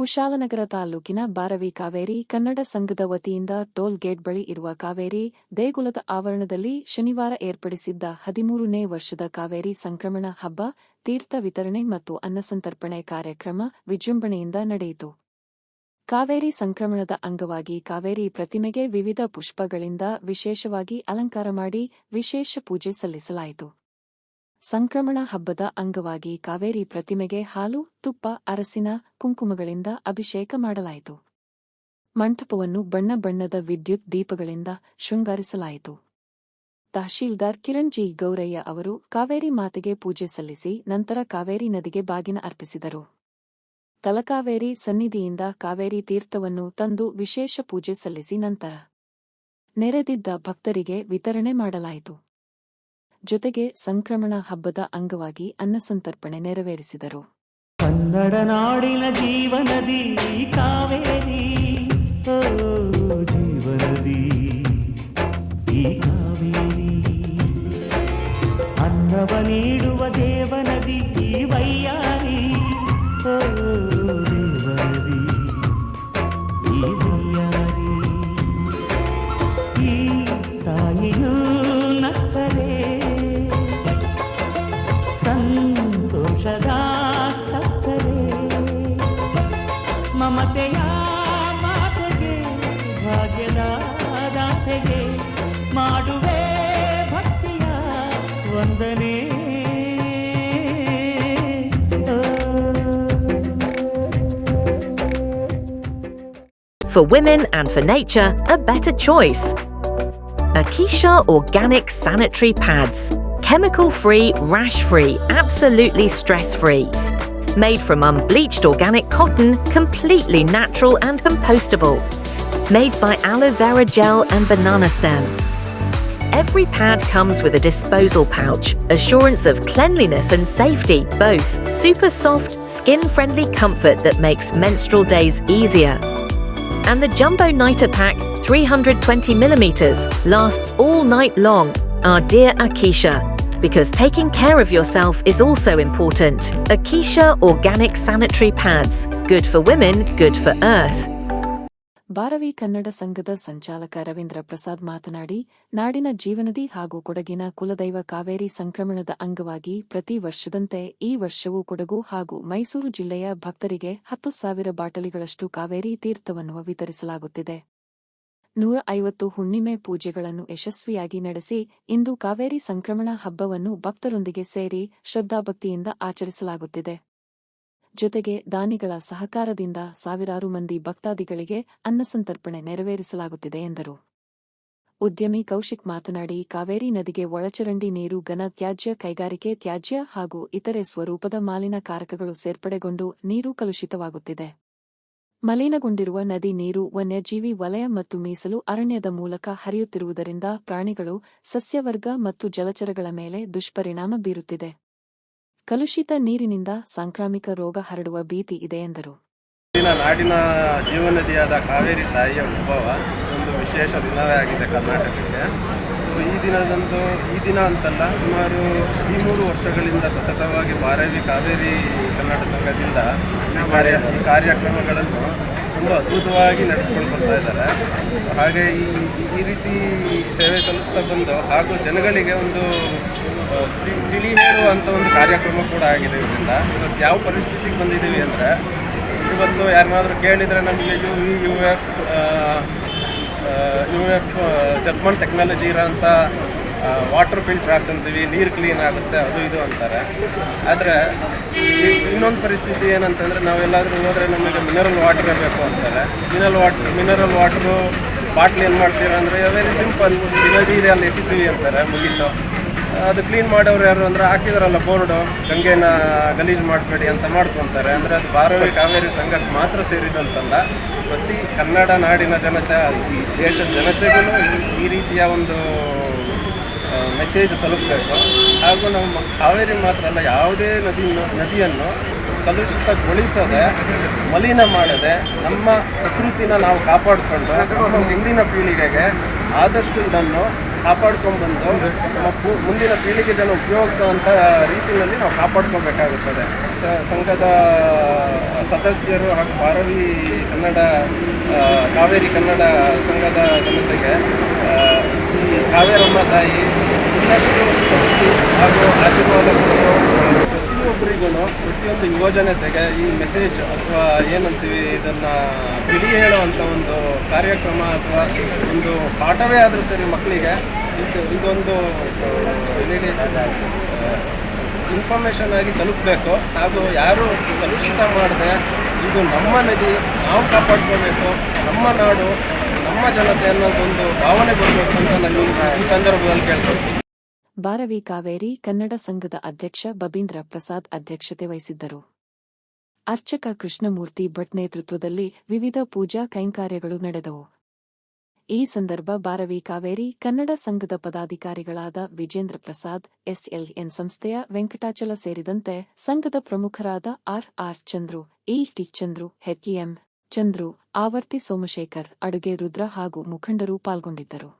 ಕುಶಾಲನಗರ ತಾಲೂಕಿನ ಬಾರವಿ ಕಾವೇರಿ ಕನ್ನಡ ಸಂಘದ ವತಿಯಿಂದ ಟೋಲ್ ಗೇಟ್ ಬಳಿ ಇರುವ ಕಾವೇರಿ ದೇಗುಲದ ಆವರಣದಲ್ಲಿ ಶನಿವಾರ ಏರ್ಪಡಿಸಿದ್ದ ಹದಿಮೂರನೇ ವರ್ಷದ ಕಾವೇರಿ ಸಂಕ್ರಮಣ ಹಬ್ಬ, ತೀರ್ಥ ವಿತರಣೆ ಮತ್ತು ಅನ್ನಸಂತರ್ಪಣೆ ಕಾರ್ಯಕ್ರಮ ವಿಜೃಂಭಣೆಯಿಂದ ನಡೆಯಿತು. ಕಾವೇರಿ ಸಂಕ್ರಮಣದ ಅಂಗವಾಗಿ ಕಾವೇರಿ ಪ್ರತಿಮೆಗೆ ವಿವಿಧ ಪುಷ್ಪಗಳಿಂದ ವಿಶೇಷವಾಗಿ ಅಲಂಕಾರ ಮಾಡಿ ವಿಶೇಷ ಪೂಜೆ ಸಲ್ಲಿಸಲಾಯಿತು. ಸಂಕ್ರಮಣ ಹಬ್ಬದ ಅಂಗವಾಗಿ ಕಾವೇರಿ ಪ್ರತಿಮೆಗೆ ಹಾಲು, ತುಪ್ಪ, ಅರಸಿನ, ಕುಂಕುಮಗಳಿಂದ ಅಭಿಷೇಕ ಮಾಡಲಾಯಿತು. ಮಂಟಪವನ್ನು ಬಣ್ಣ ಬಣ್ಣದ ವಿದ್ಯುತ್ ದೀಪಗಳಿಂದ ಶೃಂಗಾರಿಸಲಾಯಿತು. ತಹಶೀಲ್ದಾರ್ ಕಿರಣ್ ಜಿ. ಗೌರಯ್ಯ ಅವರು ಕಾವೇರಿ ಮಾತೆಗೆ ಪೂಜೆ ಸಲ್ಲಿಸಿ ನಂತರ ಕಾವೇರಿ ನದಿಗೆ ಬಾಗಿನ ಅರ್ಪಿಸಿದರು. ತಲಕಾವೇರಿ ಸನ್ನಿಧಿಯಿಂದ ಕಾವೇರಿ ತೀರ್ಥವನ್ನು ತಂದು ವಿಶೇಷ ಪೂಜೆ ಸಲ್ಲಿಸಿ ನಂತರ ನೆರೆದಿದ್ದ ಭಕ್ತರಿಗೆ ವಿತರಣೆ ಮಾಡಲಾಯಿತು. ಜೊತೆಗೆ ಸಂಕ್ರಮಣ ಹಬ್ಬದ ಅಂಗವಾಗಿ ಅನ್ನಸಂತರ್ಪಣೆ ನೆರವೇರಿಸಿದರು. ಕನ್ನಡ ನಾಡಿನ ಜೀವನದಿ, ಕಾವೇರಿ ಜೀವನದಿ ಕಾವೇರಿ. ಅನ್ನವ ನೀಡುವ ದೇವನದಿ ಮಮತೆಯ ಮಾತೆಗೆ ಭಾಗ್ಯದ ದಾತೆಗೆ ಮಾಡುವೆ ಭಕ್ತಿಯ ವಂದನೆ For women and for nature, a better choice. Akisha Organic Sanitary Pads. Chemical free, rash free, absolutely stress free. Made from unbleached organic cotton, completely natural and compostable. Made by aloe vera gel and banana stem. Every pad comes with a disposal pouch, assurance of cleanliness and safety both. Super soft, skin friendly comfort that makes menstrual days easier. And the Jumbo Nighter Pack 320mm lasts all night long. Our dear Akisha. Because taking care of yourself is also important. Akisha Organic Sanitary Pads. Good for women, good for earth. ಬಾರವಿ Kannada ಸಂಘದ ಸಂಚಾಲಕ ರವೀಂದ್ರ ಪ್ರಸಾದ್ ಮಾತನಾಡಿ ನಾಡಿನ ಜೀವನದಿ ಹಾಗೂ ಕೊಡಗಿನ ಕುಲದೈವ ಕಾವೇರಿ ಸಂಕ್ರಮಣದ ಅಂಗವಾಗಿ ಪ್ರತಿ ವರ್ಷದಂತೆ ಈ ವರ್ಷವೂ ಕೊಡಗು ಹಾಗೂ ಮೈಸೂರು ಜಿಲ್ಲೆಯ ಭಕ್ತರಿಗೆ ಹತ್ತು ಸಾವಿರ ಬಾಟಲಿಗಳಷ್ಟು ಕಾವೇರಿ ತೀರ್ಥವನ್ನು ವಿತರಿಸಲಾಗುತ್ತಿದೆ ನೂರ ಐವತ್ತು ಹುಣ್ಣಿಮೆ ಪೂಜೆಗಳನ್ನು ಯಶಸ್ವಿಯಾಗಿ ನಡೆಸಿ ಇಂದು ಕಾವೇರಿ ಸಂಕ್ರಮಣ ಹಬ್ಬವನ್ನು ಭಕ್ತರೊಂದಿಗೆ ಸೇರಿ ಶ್ರದ್ಧಾಭಕ್ತಿಯಿಂದ ಆಚರಿಸಲಾಗುತ್ತಿದೆ. ಜೊತೆಗೆ ದಾನಿಗಳ ಸಹಕಾರದಿಂದ ಸಾವಿರಾರು ಮಂದಿ ಭಕ್ತಾದಿಗಳಿಗೆ ಅನ್ನಸಂತರ್ಪಣೆ ನೆರವೇರಿಸಲಾಗುತ್ತಿದೆ ಎಂದರು. ಉದ್ಯಮಿ ಕೌಶಿಕ್ ಮಾತನಾಡಿ, ಕಾವೇರಿ ನದಿಗೆ ಒಳಚರಂಡಿ ನೀರು ಘನ ತ್ಯಾಜ್ಯ ಕೈಗಾರಿಕೆ ತ್ಯಾಜ್ಯ ಹಾಗೂ ಇತರೆ ಸ್ವರೂಪದ ಮಾಲಿನ ಕಾರಕಗಳು ಸೇರ್ಪಡೆಗೊಂಡು ನೀರು ಕಲುಷಿತವಾಗುತ್ತಿದೆ. ಮಲಿನಗೊಂಡಿರುವ ನದಿ ನೀರು ವನ್ಯಜೀವಿ ವಲಯ ಮತ್ತು ಮೀಸಲು ಅರಣ್ಯದ ಮೂಲಕ ಹರಿಯುತ್ತಿರುವುದರಿಂದ ಪ್ರಾಣಿಗಳು, ಸಸ್ಯವರ್ಗ ಮತ್ತು ಜಲಚರಗಳ ಮೇಲೆ ದುಷ್ಪರಿಣಾಮ ಬೀರುತ್ತಿದೆ. ಕಲುಷಿತ ನೀರಿನಿಂದ ಸಾಂಕ್ರಾಮಿಕ ರೋಗ ಹರಡುವ ಭೀತಿ ಇದೆ ಎಂದರು. ನಾಡಿನ ಜೀವನದಿಯಾದ ಕಾವೇರಿ ತಾಯಿಯ ಉದ್ಭವ ಒಂದು ವಿಶೇಷ ದಿನವೇ ಆಗಿದೆ ಕರ್ನಾಟಕಕ್ಕೆ. ಈ ದಿನದಂದು ಈ ದಿನ ಅಂತಲ್ಲ ಸುಮಾರು ಈ ಮೂರು ವರ್ಷಗಳಿಂದ ಸತತವಾಗಿ ಬಾರವಿ ಕಾವೇರಿ ಕನ್ನಡ ಸಂಘದಿಂದ ಈ ಕಾರ್ಯ ಈ ಕಾರ್ಯಕ್ರಮಗಳನ್ನು ತುಂಬ ಅದ್ಭುತವಾಗಿ ನಡೆಸ್ಕೊಂಡು ಬರ್ತಾ ಇದ್ದಾರೆ. ಹಾಗೆ ಈ ಈ ರೀತಿ ಸೇವೆ ಸಲ್ಲಿಸ್ತಾ ಬಂದು ಹಾಗೂ ಜನಗಳಿಗೆ ಒಂದು ತಿಳಿ ಹೇಳುವಂಥ ಒಂದು ಕಾರ್ಯಕ್ರಮ ಕೂಡ ಆಗಿದೆ ಇದರಿಂದ. ಇವತ್ತು ಯಾವ ಪರಿಸ್ಥಿತಿಗೆ ಬಂದಿದ್ದೀವಿ ಅಂದರೆ, ಇವತ್ತು ಯಾರನ್ನಾದರೂ ಕೇಳಿದರೆ ನಮಗೆ U U F U F German technology ಇರೋಂಥ ವಾಟರ್ ಫಿಲ್ಟರ್ ಹಾಕ್ತಂತೀವಿ ನೀರು ಕ್ಲೀನ್ ಆಗುತ್ತೆ, ಅದು ಇದು ಅಂತಾರೆ. ಆದರೆ ಇನ್ನೊಂದು ಪರಿಸ್ಥಿತಿ ಏನಂತಂದರೆ, ನಾವೆಲ್ಲಾದರೂ ಹೋದರೆ ನಮಗೆ ಮಿನರಲ್ ವಾಟರ್ ಬೇಕು ಅಂತಾರೆ. ಮಿನರಲ್ ವಾಟರ್ ಮಿನರಲ್ ವಾಟ್ರು ಬಾಟ್ಲಿ ಏನು ಮಾಡ್ತೀರಾ ಅಂದರೆ ವೆರಿ ಸಿಂಪಲ್ ನದಿ ಇದೆ ಅಲ್ಲಿ ಎಸಿತೀವಿ ಅಂತಾರೆ, ಮುಗೀತು. ಅದು ಕ್ಲೀನ್ ಮಾಡೋರು ಯಾರು ಅಂದ್ರೆ ಹಾಕಿದಾರಲ್ಲ ಬೋರ್ಡು, ಗಂಗೆನ ಗಲೀಜು ಮಾಡಬೇಡಿ ಅಂತ ಮಾಡ್ಕೊತಾರೆ. ಅಂದರೆ ಅದು ಬಾರವಿ ಕಾವೇರಿ ಸಂಘಕ್ಕೆ ಮಾತ್ರ ಸೇರಿದಂತಲ್ಲ, ಪ್ರತಿ ಕನ್ನಡ ನಾಡಿನ ಜನತೆ, ಈ ದೇಶದ ಜನತೆಗೂ ಈ- ರೀತಿಯ ಒಂದು ಮೆಸೇಜ್ ತಲುಪಬೇಕು. ಹಾಗೂ ನಮ್ಮ ಕಾವೇರಿ ಮಾತ್ರ ಅಲ್ಲ, ಯಾವುದೇ ನದಿ, ನದಿಯನ್ನು ಕಲುಷಿತಗೊಳಿಸದೆ, ಮಲಿನ ಮಾಡದೆ ನಮ್ಮ ಪ್ರಕೃತಿನ ನಾವು ಕಾಪಾಡಿಕೊಂಡು, ನಮ್ಮ ಪೀಳಿಗೆಗೆ ಆದಷ್ಟು ಇದನ್ನು ಕಾಪಾಡ್ಕೊಂಡ್ಬಂದು ನಮ್ಮ ಮುಂದಿನ ಪೀಳಿಗೆ ಜನ ಉಪಯೋಗಿಸುವಂಥ ರೀತಿಯಲ್ಲಿ ನಾವು ಕಾಪಾಡ್ಕೊಬೇಕಾಗುತ್ತದೆ. ಸಂಘದ ಸದಸ್ಯರು ಹಾಗೂ ಭಾರವಿ ಕನ್ನಡ ಕಾವೇರಿ ಕನ್ನಡ ಸಂಘದ ಜನತೆಗೆ ಈ ಕಾವೇರಮ್ಮ ತಾಯಿ ಇನ್ನಷ್ಟು ಹಾಗೂ ಆಶೀರ್ವಾದ ಕೊಡಲು ಪ್ರತಿಯೊಬ್ಬರಿಗೂ ಪ್ರತಿಯೊಂದು ಯುವಜನತೆಗೆ ಈ ಮೆಸೇಜ್ ಅಥವಾ ಏನಂತೀವಿ, ಇದನ್ನು ತಿಳಿ ಹೇಳುವಂಥ ಒಂದು ಕಾರ್ಯಕ್ರಮ ಅಥವಾ ಒಂದು ಪಾಠವೇ ಆದರೂ ಸರಿ ಮಕ್ಕಳಿಗೆ ಇದು, ಇದೊಂದು ಇನ್ಫಾರ್ಮೇಷನ್ ಆಗಿ ತಲುಪಬೇಕು. ಹಾಗೂ ಯಾರು ಕಲುಷಿತ ಮಾಡದೆ ಇದು ನಮ್ಮ ನದಿ, ನಾವು ಕಾಪಾಡ್ಕೋಬೇಕು, ನಮ್ಮ ನಾಡು, ನಮ್ಮ ಜನತೆ ಅನ್ನೋದೊಂದು ಭಾವನೆ ಬರಬೇಕು ಅಂತ ನಾನು ಈ- ಸಂದರ್ಭದಲ್ಲಿ ಕೇಳ್ಕೊಳ್ತೀನಿ. ಬಾರವಿ ಕಾವೇರಿ ಕನ್ನಡ ಸಂಘದ ಅಧ್ಯಕ್ಷ ಬಬೀಂದ್ರ ಪ್ರಸಾದ್ ಅಧ್ಯಕ್ಷತೆ ವಹಿಸಿದ್ದರು. ಅರ್ಚಕ ಕೃಷ್ಣಮೂರ್ತಿ ಭಟ್ ನೇತೃತ್ವದಲ್ಲಿ ವಿವಿಧ ಪೂಜಾ ಕೈಂಕಾರ್ಯಗಳು ನಡೆದವು. ಈ ಸಂದರ್ಭ ಬಾರವಿ ಕಾವೇರಿ ಕನ್ನಡ ಸಂಘದ ಪದಾಧಿಕಾರಿಗಳಾದ ವಿಜೇಂದ್ರ ಪ್ರಸಾದ್, ಎಸ್ಎಲ್ಎನ್ ಸಂಸ್ಥೆಯ ವೆಂಕಟಾಚಲ ಸೇರಿದಂತೆ ಸಂಘದ ಪ್ರಮುಖರಾದ R. R. Chandru, E. T. Chandru HM Chandru, Avarthi Somashekar, ಅಡುಗೆ ರುದ್ರ ಹಾಗೂ ಮುಖಂಡರು ಪಾಲ್ಗೊಂಡಿದ್ದರು.